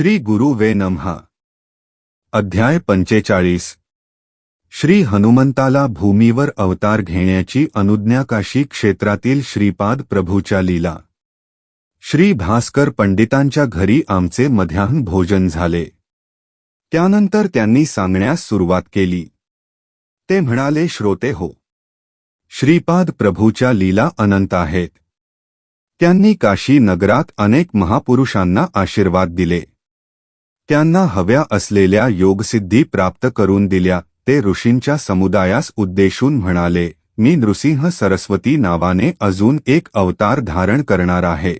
श्री गुरु वे नमहा अध्याय पंचेचाळीस. श्री हनुमंताला भूमीवर अवतार घेण्याची अनुज्ञा काशी क्षेत्रातील श्रीपाद प्रभूच्या लीला. श्री भास्कर पंडितांच्या घरी आमचे मध्याह्न भोजन झाले. त्यानंतर त्यांनी सांगण्यास सुरुवात केली. ते म्हणाले श्रोते हो श्रीपाद प्रभूच्या लीला अनंत आहेत. त्यांनी काशी नगरात अनेक महापुरुषांना आशीर्वाद दिले. त्यांना हव्या असलेल्या योगसिद्धी प्राप्त करून दिल्या ते ऋषींच्या समुदायास उद्देशून म्हणाले मी नृसिंह सरस्वती नावाने अजून एक अवतार धारण करणार आहे.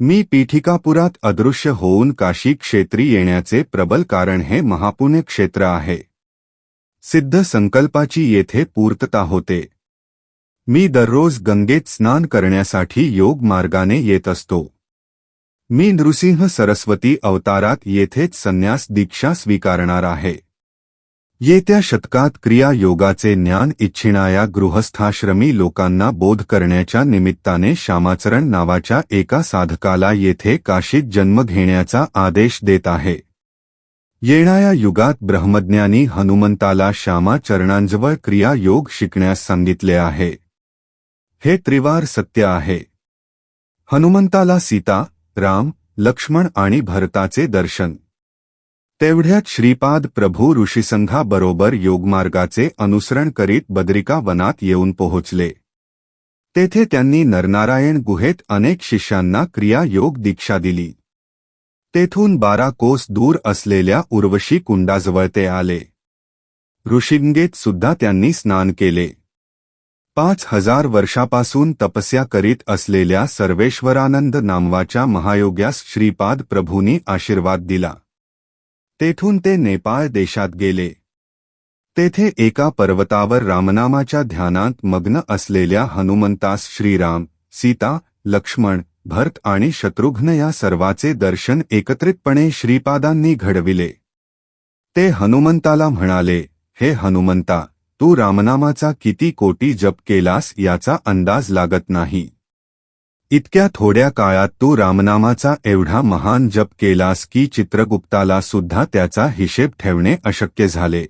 मी पीठिकापुरात अदृश्य होऊन काशी क्षेत्री येण्याचे प्रबल कारण हे महापुण्य क्षेत्र आहे. सिद्ध संकल्पाची येथे पूर्तता होते. मी दररोज गंगेत स्नान करण्यासाठी योग मार्गाने येत असतो. मी नृसिंह सरस्वती अवतारात येथेच संन्यास दीक्षा स्वीकारणार आहे. येत्या शतकात क्रिया योगाचे ज्ञान इच्छिणाया गृहस्थाश्रमी लोकांना बोध करण्याच्या निमित्ताने श्यामाचरण नावाच्या एका साधकाला येथे काशीत जन्म घेण्याचा आदेश देत आहे. येणाऱ्या युगात ब्रह्मज्ञानी हनुमंताला श्यामाचरणांजवळ क्रिया योग शिकण्यास सांगितले आहे. हे त्रिवार सत्य आहे. हनुमंताला सीता राम लक्ष्मण आणि भरताचे दर्शन. तेवढ्यात श्रीपाद प्रभू ऋषीसंघाबरोबर योगमार्गाचे अनुसरण करीत बद्रिका वनात येऊन पोहोचले. तेथे त्यांनी नरनारायण गुहेत अनेक शिष्यांना क्रिया योग दीक्षा दिली. तेथून बारा कोस दूर असलेल्या उर्वशी कुंडाजवळ ते आले. ऋषिंगेत सुद्धा त्यांनी स्नान केले. पाच हजार वर्षापासून तपस्या करीत असलेल्या सर्वेश्वरानंद नामवाच्या महायोग्यास श्रीपाद प्रभूंनी आशीर्वाद दिला. तेथून ते नेपाळ देशात गेले. तेथे एका पर्वतावर रामनामाच्या ध्यानात मग्न असलेल्या हनुमंतास श्रीराम सीता लक्ष्मण भरत आणि शत्रुघ्न या सर्वाचे दर्शन एकत्रितपणे श्रीपादांनी घडविले. ते हनुमंताला म्हणाले हे हनुमंता तू रामनामाचा किती कोटी जप केलास याचा अंदाज लागत नाही. इतक्या थोड्या काळात तू रामनामाचा एवढा महान जप केलास की चित्रगुप्ताला सुद्धा त्याचा हिशेब ठेवणे अशक्य झाले.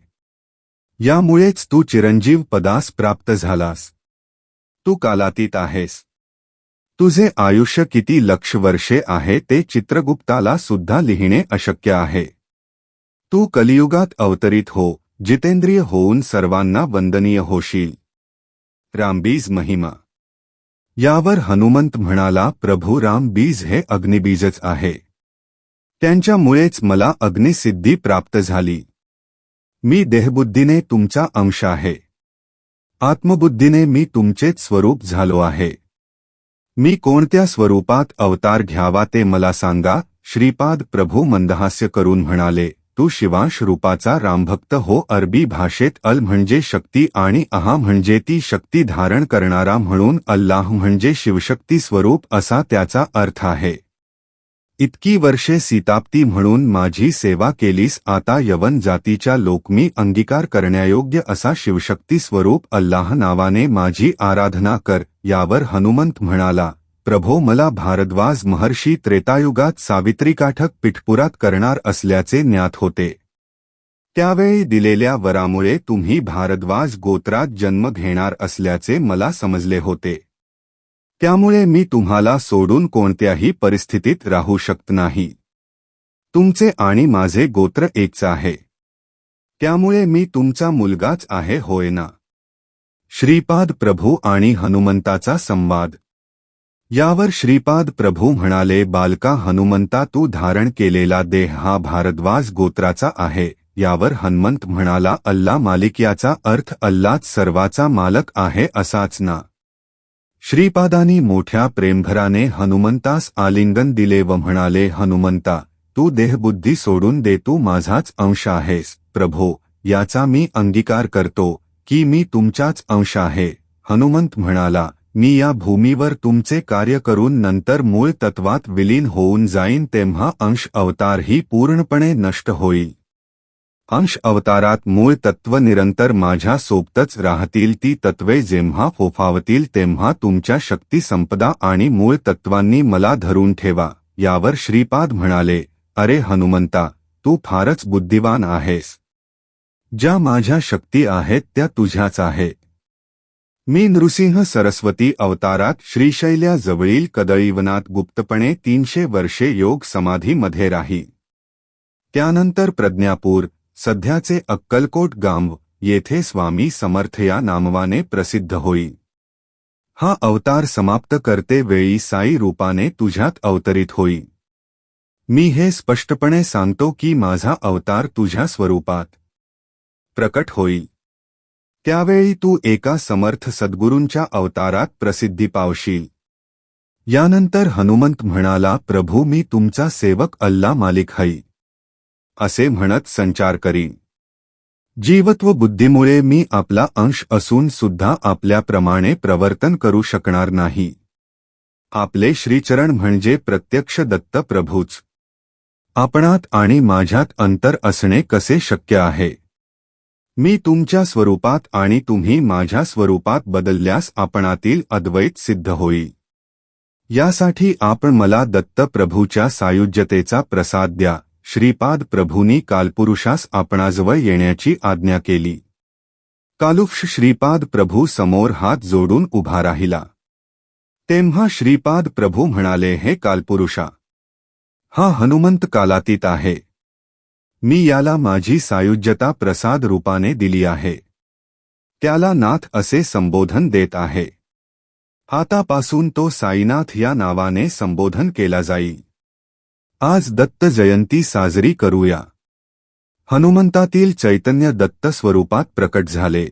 यामुळेच तू चिरंजीव पदास प्राप्त झालास. तू कालातीत आहेस. तुझे आयुष्य किती लक्ष वर्षे आहे ते चित्रगुप्ताला सुद्धा लिहिणे अशक्य आहे. तू कलियुगात अवतरित हो. जितेंद्रिय होऊन सर्वांना वंदनीय होशील. रामबीज महिमा. यावर हनुमंत म्हणाला प्रभू रामबीज हे अग्निबीजच आहे. त्यांच्यामुळेच मला अग्निसिद्धी प्राप्त झाली. मी देहबुद्धीने तुमचा अंश आहे. आत्मबुद्धीने मी तुमचेच स्वरूप झालो आहे. मी कोणत्या स्वरूपात अवतार घ्यावा ते मला सांगा. श्रीपाद प्रभू मंदहास्य करून म्हणाले तू शिवांश रूपाचा रामभक्त हो अरबी भाषेत अल म्हणजे शक्ती आणि अहा म्हणजे ती शक्ती धारण करणारा म्हणून अल्लाह म्हणजे शिवशक्ती स्वरूप असा त्याचा अर्थ आहे. इतकी वर्षे सीताप्ती म्हणून माझी सेवा केलीस आता यवन जातीच्या लोकमी अंगीकार करण्यायोग्य असा शिवशक्ती स्वरूप अल्लाह नावाने माझी आराधना कर यावर हनुमंत म्हणाला. प्रभो मला भारद्वाज महर्षी त्रेतायुगात सावित्रीकाठक पिठपुरात करणार असल्याचे ज्ञात होते. त्यावेळी दिलेल्या वरामुळे तुम्ही भारद्वाज गोत्रात जन्म घेणार असल्याचे मला समजले होते. त्यामुळे मी तुम्हाला सोडून कोणत्याही परिस्थितीत राहू शकत नाही. तुमचे आणि माझे गोत्र एकच आहे. त्यामुळे मी तुमचा मुलगाच आहे होय ना श्रीपाद प्रभू आणि हनुमंताचा संवाद. यावर श्रीपाद प्रभू म्हणाले बालका हनुमंता तू धारण केलेला देह हा भारद्वाज गोत्राचा आहे. यावर हनुमंत म्हणाला अल्ला मालिक याचा अर्थ अल्लाच सर्वाचा मालक आहे असाच ना. श्रीपादानी मोठ्या प्रेमभराने हनुमंतास आलिंगन दिले व म्हणाले हनुमंता तू देहबुद्धी सोडून दे तू माझाच अंश आहेस. प्रभो याचा मी अंगीकार करतो की मी तुमचाच अंश आहे. हनुमंत म्हणाला मी या भूमीवर तुमचे कार्य करून नंतर मूळ तत्वात विलीन होऊन जाईन तेव्हा अंश अवतार ही पूर्णपणे नष्ट होईल. अंश अवतारात मूळ तत्व निरंतर माझ्या सोबतच राहतील ती तत्वे जेव्हा फोफावतील तेव्हा तुमच्या शक्ती संपदा आणि मूळ तत्वांनी मला धरून ठेवा यावर श्रीपाद म्हणाले अरे हनुमंता तू फारच बुद्धिवान आहेस. ज्या माझ्या शक्ती आहेत त्या तुझ्याच आहे मी नृसिंह सरस्वती अवतारात श्रीशैल्याजवळील कदळीवनात गुप्तपणे तीनशे वर्षे योग समाधीमध्ये राही. त्यानंतर प्रज्ञापूर सध्याचे अक्कलकोट गांव येथे स्वामी समर्थ या नामवाने प्रसिद्ध होई. हा अवतार समाप्त करते वेळी साई रूपाने तुझ्यात अवतरित होई. मी हे स्पष्टपणे सांगतो की माझा अवतार तुझ्या स्वरूपात प्रकट होईल त्यावेळी तू एका समर्थ सद्गुरूंच्या अवतारात प्रसिद्धी पावशील. यानंतर हनुमंत म्हणाला प्रभू मी तुमचा सेवक अल्ला मालिक है. असे म्हणत संचार करीन. जीवत्व बुद्धीमुळे मी आपला अंश असून सुद्धा आपल्याप्रमाणे प्रवर्तन करू शकणार नाही. आपले श्रीचरण म्हणजे प्रत्यक्ष दत्त प्रभूच. आपणात आणि माझ्यात अंतर असणे कसे शक्य आहे? मी तुमच्या स्वरूपात आणि तुम्ही माझ्या स्वरूपात बदलल्यास आपणातील अद्वैत सिद्ध होईल. यासाठी आपण मला दत्त प्रभूच्या सायुज्यतेचा प्रसाद द्या. श्रीपाद प्रभूंनी कालपुरुषास आपणाजवळ येण्याची आज्ञा केली. कालुक्ष श्रीपाद प्रभू समोर हात जोडून उभा राहिला. तेव्हा श्रीपाद प्रभू म्हणाले हे कालपुरुषा हा हनुमंत कालातीत आहे. मी याला माझी सायुज्यता प्रसाद रूपाने दिली आहे. त्याला नाथ असे संबोधन देत आहे. आतापासून तो साईनाथ या नावाने संबोधन केला जाई. आज दत्त जयंती साजरी करूया. हनुमंतातील चैतन्य दत्त स्वरूपात प्रकट झाले.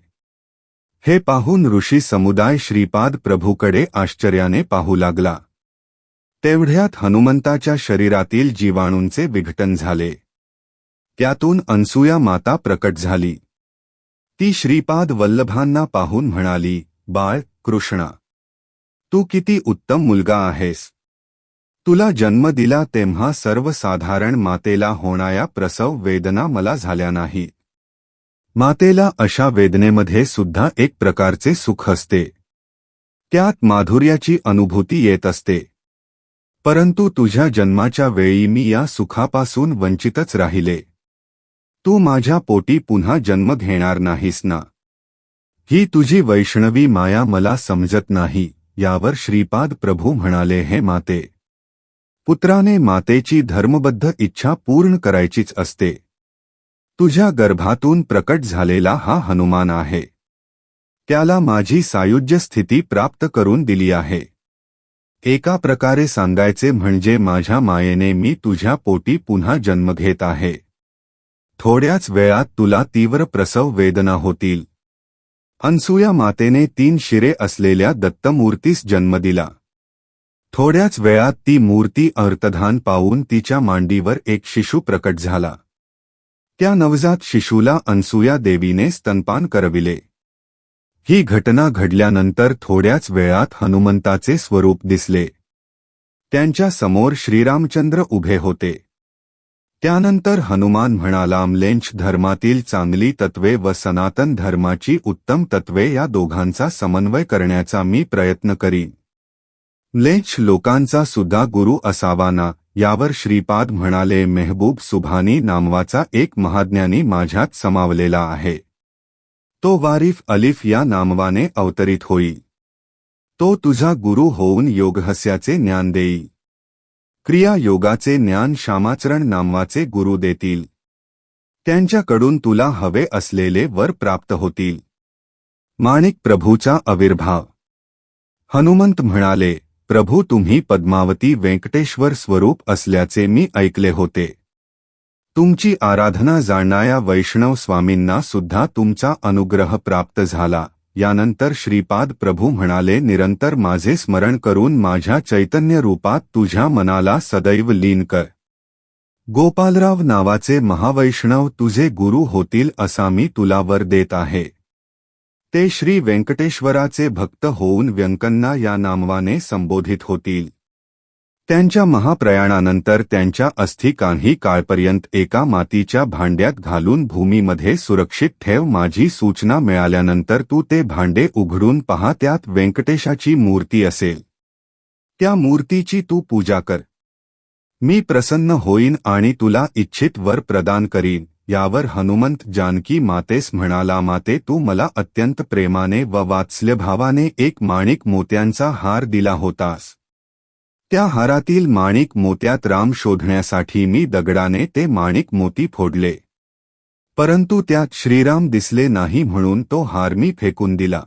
हे पाहून ऋषी समुदाय श्रीपाद प्रभूकडे आश्चर्याने पाहू लागला. तेवढ्यात हनुमंताच्या शरीरातील जीवाणूंचे विघटन झाले. त्यातून अनसुया माता प्रकट झाली. ती श्रीपाद वल्लभांना पाहून म्हणाली बाळ कृष्णा तू किती उत्तम मुलगा आहेस. तुला जन्म दिला तेव्हा सर्वसाधारण मातेला होणाया प्रसव वेदना मला झाल्या नाही. मातेला अशा वेदनेमध्ये सुद्धा एक प्रकारचे सुख असते. त्यात माधुर्याची अनुभूती येत असते. परंतु तुझ्या जन्माच्या वेळी मी या सुखापासून वंचितच राहिले. तू माझ्या पोटी पुन्हा जन्म घेणार नाहीस ना. ही तुझी वैष्णवी माया मला समजत नाही यावर श्रीपाद प्रभू म्हणाले हे माते. पुत्राने मातेची धर्मबद्ध इच्छा पूर्ण करायचीच असते. तुझ्या गर्भातून प्रकट झालेला हा हनुमान आहे. त्याला माझी सायुज्य स्थिती प्राप्त करून दिली आहे. एका प्रकारे सांगायचे म्हणजे माझ्या मायेने मी तुझ्या पोटी पुन्हा जन्म घेत आहे. थोड्याच वेळात तुला तीव्र प्रसव वेदना होतील. अनसुया मातेने तीन शिरे असलेल्या दत्तमूर्तीस जन्म दिला. थोड्याच वेळात ती मूर्ती अर्थधान पावून तिच्या मांडीवर एक शिशू प्रकट झाला. त्या नवजात शिशूला अनसुया देवीने स्तनपान करविले. ही घटना घडल्यानंतर थोड्याच वेळात हनुमंताचे स्वरूप दिसले. त्यांच्यासमोर श्रीरामचंद्र उभे होते. त्यानंतर हनुमान म्हणाला लेंच धर्मातील चांगली तत्वे व सनातन धर्माची उत्तम तत्वे या दोघांचा समन्वय करण्याचा मी प्रयत्न करीन. लेंच लोकांचा सुद्धा गुरु असावा ना यावर श्रीपाद म्हणाले मेहबूब सुभानी नामवाचा एक महाज्ञानी माझ्यात समावलेला आहे. तो वारिफ अलिफ या नामवाने अवतरित होई. तो तुझा गुरु होऊन योगहस्याचे ज्ञान देई. क्रिया योगाचे ज्ञान श्यामाचरण नामवाचे गुरु देतील. त्यांच्याकडून तुला हवे असलेले वर प्राप्त होतील. माणिक प्रभूचा आविर्भाव. हनुमंत म्हणाले प्रभू तुम्ही पद्मावती व्यंकटेश्वर स्वरूप असल्याचे मी ऐकले होते. तुमची आराधना जाणणाऱ्या वैष्णव स्वामींना सुद्धा तुमचा अनुग्रह प्राप्त झाला. यानंतर श्रीपाद प्रभू म्हणाले निरंतर माझे स्मरण करून माझ्या चैतन्य रूपात तुझ्या मनाला सदैव लीन कर. गोपालराव नावाचे महावैष्णव तुझे गुरु होतील असा मी तुला वर देत आहे. ते श्री व्यंकटेश्वराचे भक्त होऊन व्यंकन्ना या नामवाने संबोधित होतील. त्यांच्या महाप्रयाणानंतर त्यांच्या अस्थि काही काळपर्यंत एका मातीच्या भांड्यात घालून भूमीमध्ये सुरक्षित ठेव माझी सूचना मिळाल्यानंतर तू ते भांडे उघडून पहा त्यात व्यंकटेशाची मूर्ती असेल. त्या मूर्तीची तू पूजा कर. मी प्रसन्न होईन आणि तुला इच्छित वर प्रदान करीन. यावर हनुमंत जानकी मातेस म्हणाला माते तू मला अत्यंत प्रेमाने व वात्सल्यभावाने एक माणिक मोत्यांचा हार दिला होतास. त्या हारातील माणिक मोत्यात राम शोधण्यासाठी मी दगडाने ते माणिक मोती फोडले. परंतु त्यात श्रीराम दिसले नाही म्हणून तो हार मी फेकून दिला.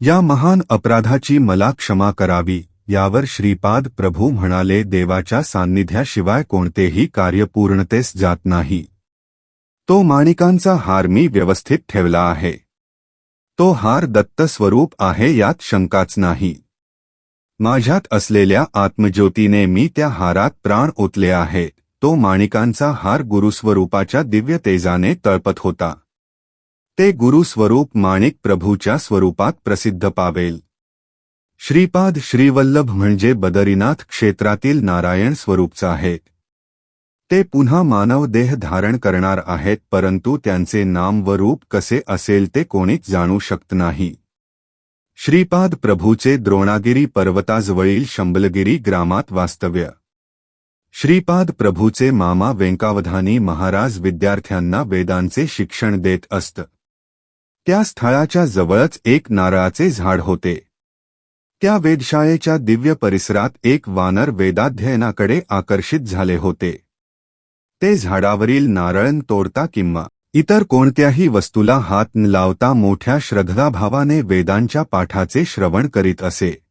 या महान अपराधाची मला क्षमा करावी यावर श्रीपाद प्रभू म्हणाले देवाच्या सान्निध्याशिवाय कोणतेही कार्य पूर्णतेस जात नाही. तो माणिकांचा हार मी व्यवस्थित ठेवला आहे. तो हार दत्त स्वरूप आहे यात शंकाच नाही. माझ्यात असलेल्या आत्मज्योतीने मी त्या हारात प्राण ओतले आहे. तो माणिकांचा हार गुरुस्वरूपाच्या दिव्य तेजाने तळपत होता. ते गुरुस्वरूप माणिक प्रभूच्या स्वरूपात प्रसिद्ध पावेल. श्रीपाद श्रीवल्लभ म्हणजे बदरीनाथ क्षेत्रातील नारायण स्वरूपच आहेत ते पुन्हा मानव देह धारण करणार आहेत परंतु त्यांचे नाम व रूप कसे असेल ते कोणीच जाणू शकत नाही. श्रीपाद प्रभूचे द्रोणागिरी पर्वताजवळील शंबलगिरी ग्रामात वास्तव्य. श्रीपाद प्रभूचे मामा वेंकावधानी महाराज विद्यार्थ्यांना वेदांचे शिक्षण देत असत. त्या स्थळाच्या जवळच एक नारळाचे झाड होते. त्या वेधशाळेच्या दिव्य परिसरात एक वानर वेदाध्ययनाकडे आकर्षित झाले होते. ते झाडावरील नारळण तोडता किंवा इतर कोणत्याही वस्तूला हात न लावता मोठ्या श्रद्धाभावाने वेदांच्या पाठाचे श्रवण करीत असे.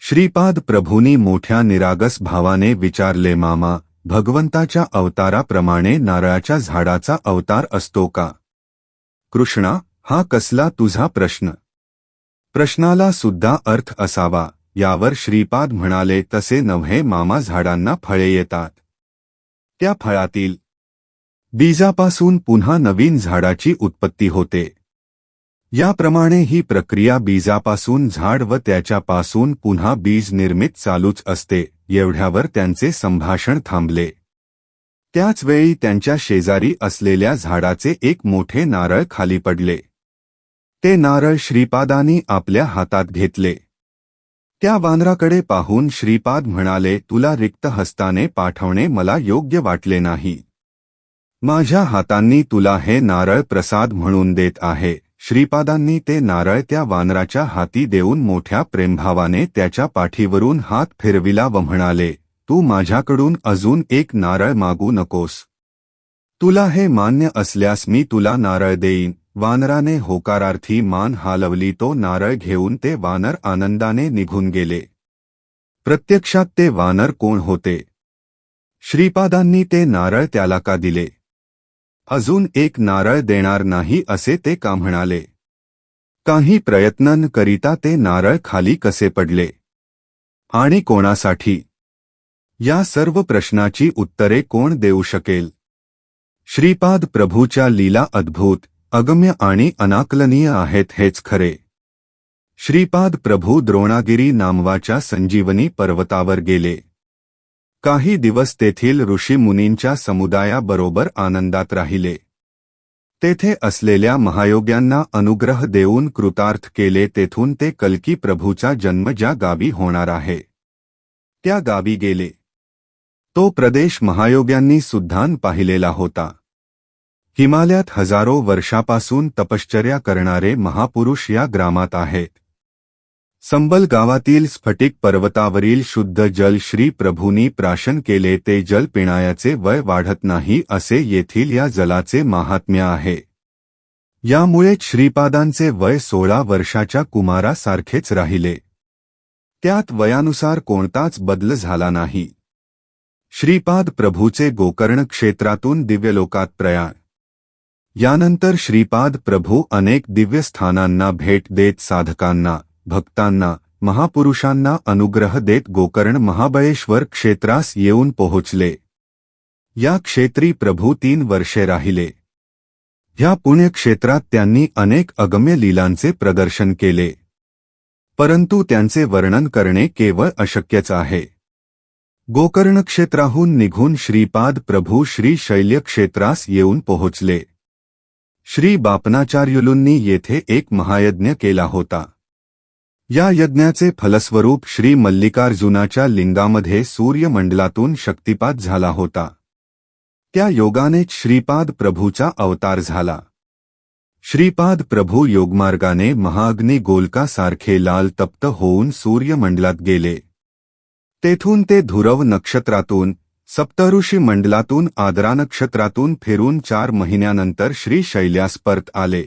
श्रीपाद प्रभूंनी मोठ्या निरागस भावाने विचारले मामा भगवंताच्या अवताराप्रमाणे नारळाच्या झाडाचा अवतार असतो का? कृष्णा हा कसला तुझा प्रश्न? प्रश्नाला सुद्धा अर्थ असावा यावर श्रीपाद म्हणाले तसे नव्हे मामा झाडांना फळे येतात. त्या फळातील बीजापासून पुन्हा नवीन झाडाची उत्पत्ती होते. याप्रमाणे ही प्रक्रिया बीजापासून झाड व त्याच्यापासून पुन्हा बीज निर्मित चालूच असते एवढ्यावर त्यांचे संभाषण थांबले. त्याच वेळी त्यांच्या शेजारी असलेल्या झाडाचे एक मोठे नारळ खाली पडले. ते नारळ श्रीपादांनी आपल्या हातात घेतले. त्या वानराकडे पाहून श्रीपाद म्हणाले तुला रिक्त हस्ताने पाठवणे मला योग्य वाटले नाही. माझ्या हातांनी तुला हे नारळ प्रसाद म्हणून देत आहे. श्रीपादांनी ते नारळ त्या वानराच्या हाती देऊन मोठ्या प्रेमभावाने त्याच्या पाठीवरून हात फिरविला व म्हणाले तू माझ्याकडून अजून एक नारळ मागू नकोस. तुला हे मान्य असल्यास मी तुला नारळ देईन. वानराने होकारार्थी मान हालवली तो नारळ घेऊन ते वानर आनंदाने निघून गेले. प्रत्यक्षात ते वानर कोण होते? श्रीपादांनी ते नारळ त्याला का दिले? अजून एक नारळ देणार नाही असे ते का म्हणाले? काही प्रयत्न न करिता ते नारळ खाली कसे पडले? आणि कोणासाठी? या सर्व प्रश्नाची उत्तरे कोण देऊ शकेल? श्रीपाद प्रभूच्या लीला अद्भुत अगम्य आणि अनाकलनीय आहेत हेच खरे. श्रीपाद प्रभू द्रोणागिरी नामवाच्या संजीवनी पर्वतावर गेले. काही दिवस तेथील ऋषीमुनींच्या समुदायाबरोबर आनंदात राहिले. तेथे असलेल्या महायोग्यांना अनुग्रह देऊन कृतार्थ केले तेथून ते कल्की प्रभूचा जन्म ज्या गावी होणार आहे. त्या गावी गेले. तो प्रदेश महायोग्यांनी सुद्धान पाहिलेला होता. हिमालयात हजारो वर्षापासून तपश्चर्या करणारे महापुरुष या ग्रामात आहेत. संबल गावातील स्फटिक पर्वतावरील शुद्ध जल श्री प्रभूंनी प्राशन केले ते जल पिणायाचे वय वाढत नाही असे येथील या जलाचे महात्म्य आहे. यामुळे श्रीपादांचे वय सोळा वर्षाच्या कुमारासारखेच राहिले. त्यात वयानुसार कोणताच बदल झाला नाही. श्रीपाद प्रभूचे गोकर्ण क्षेत्रातून दिव्यलोकात प्रयाण. यानंतर श्रीपाद प्रभू अनेक दिव्यस्थानांना भेट देत साधकांना भक्तांना, महापुरुषांना अनुग्रह देत गोकर्ण महाबळेश्वर क्षेत्रास येऊन पोहोचले. या क्षेत्री प्रभू तीन वर्षे राहिले. ह्या पुण्यक्षेत्रात त्यांनी अनेक अगम्य लीलांचे प्रदर्शन केले. परंतु त्यांचे वर्णन करणे केवळ अशक्यच आहे. गोकर्ण क्षेत्राहून निघून श्रीपाद प्रभू श्री शैल्य क्षेत्रास येऊन पोहोचले. श्री बापनाचार्युलूंनी येथे एक महायज्ञ केला होता. या यज्ञाचे फलस्वरूप श्री मल्लिकार्जुनाच्या लिंगामध्ये सूर्यमंडलातून शक्तिपात झाला होता. त्या योगानेच श्रीपाद प्रभूचा अवतार झाला. श्रीपाद प्रभू योगमार्गाने महाअग्नी गोलकासारखे लाल तप्त होऊन सूर्यमंडलात गेले. तेथून ते धुरव नक्षत्रातून सप्तऋषी मंडलातून आदरा नक्षत्रातून फिरून चार महिन्यानंतर श्री शैल्यास परत आले.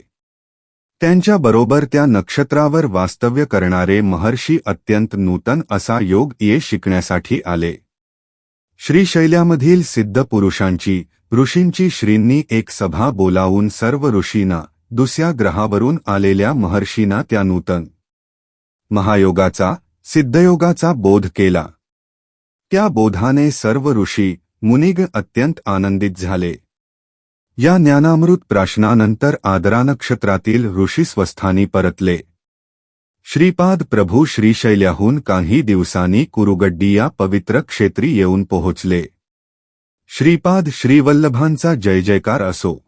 त्यांच्याबरोबर त्या नक्षत्रावर वास्तव्य करणारे महर्षी अत्यंत नूतन असा योग ये शिकण्यासाठी आले. श्रीशैल्यामधील सिद्ध पुरुषांची ऋषींची श्रींनी एक सभा बोलावून सर्व ऋषींना दुसऱ्या ग्रहावरून आलेल्या महर्षींना त्या नूतन महायोगाचा सिद्धयोगाचा बोध केला. त्या बोधाने सर्व ऋषी मुनिग अत्यंत आनंदित झाले. या ज्ञानामृत प्राशनानंतर आदरा नक्षत्रातील ऋषी परतले श्रीपाद प्रभू श्रीशैल्याहून काही दिवसांनी कुरुगड्डी या पवित्र क्षेत्री येऊन पोहोचले. श्रीपाद श्रीवल्लभांचा जय जयकार असो.